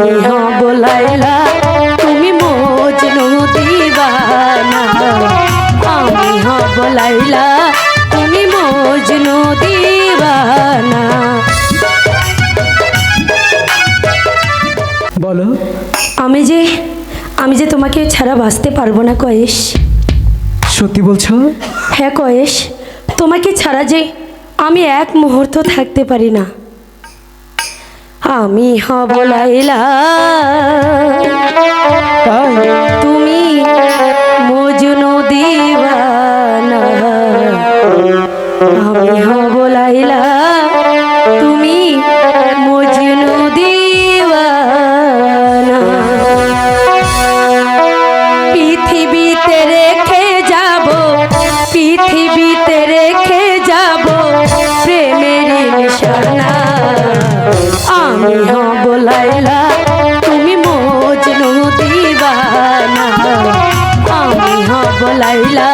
আমি হব লাইলা তুমি মজনু দিবানা। আমি হব লাইলা তুমি মজনু দিবানা। বলো। আমি যে আমি যে তোমাকে ছাড়া বাঁচতে পারব না কয়েস সত্যি বলছো? হ্যাঁ কয়েস তোমাকে ছাড়া যে আমি এক মুহূর্ত থাকতে পারি না। আমি হব লাইলা। তুমি মজনু দিবানা। আমি হব লাইলা। তুমি মজনু আমি হব লাইলা তুমি মজনু দিবানা। আমি হব লাইলা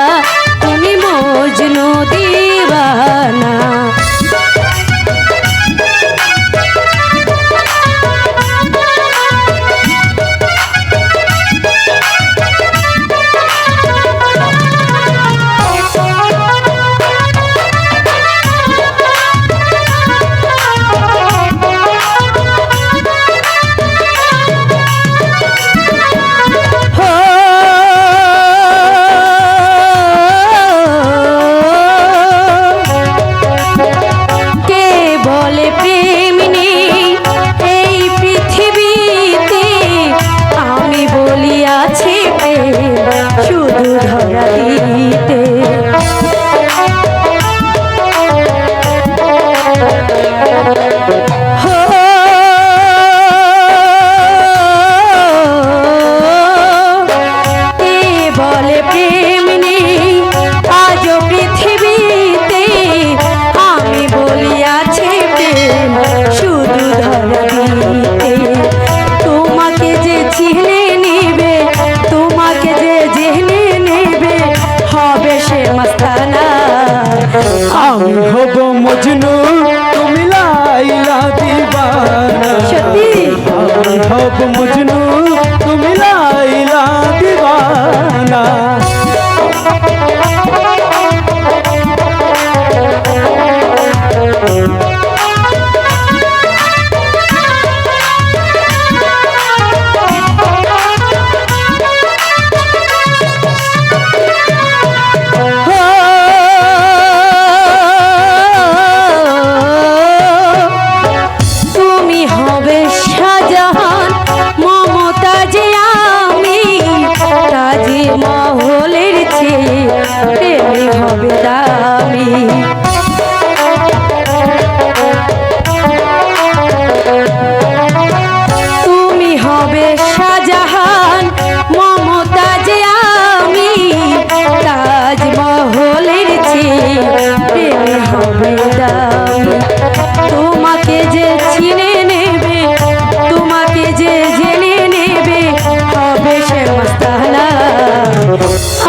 মস্তানা।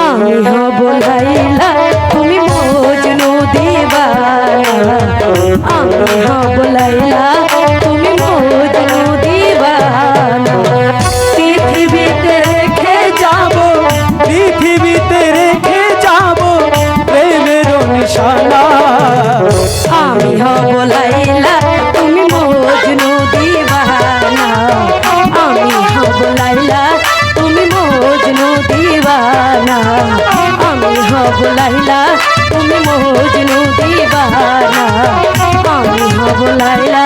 আমি হব লাইলা তুমি মজনু দিবানা আমি হব লাইলা হব লাইলা তুমি মজনু দিবানা। আমি হব লাইলা।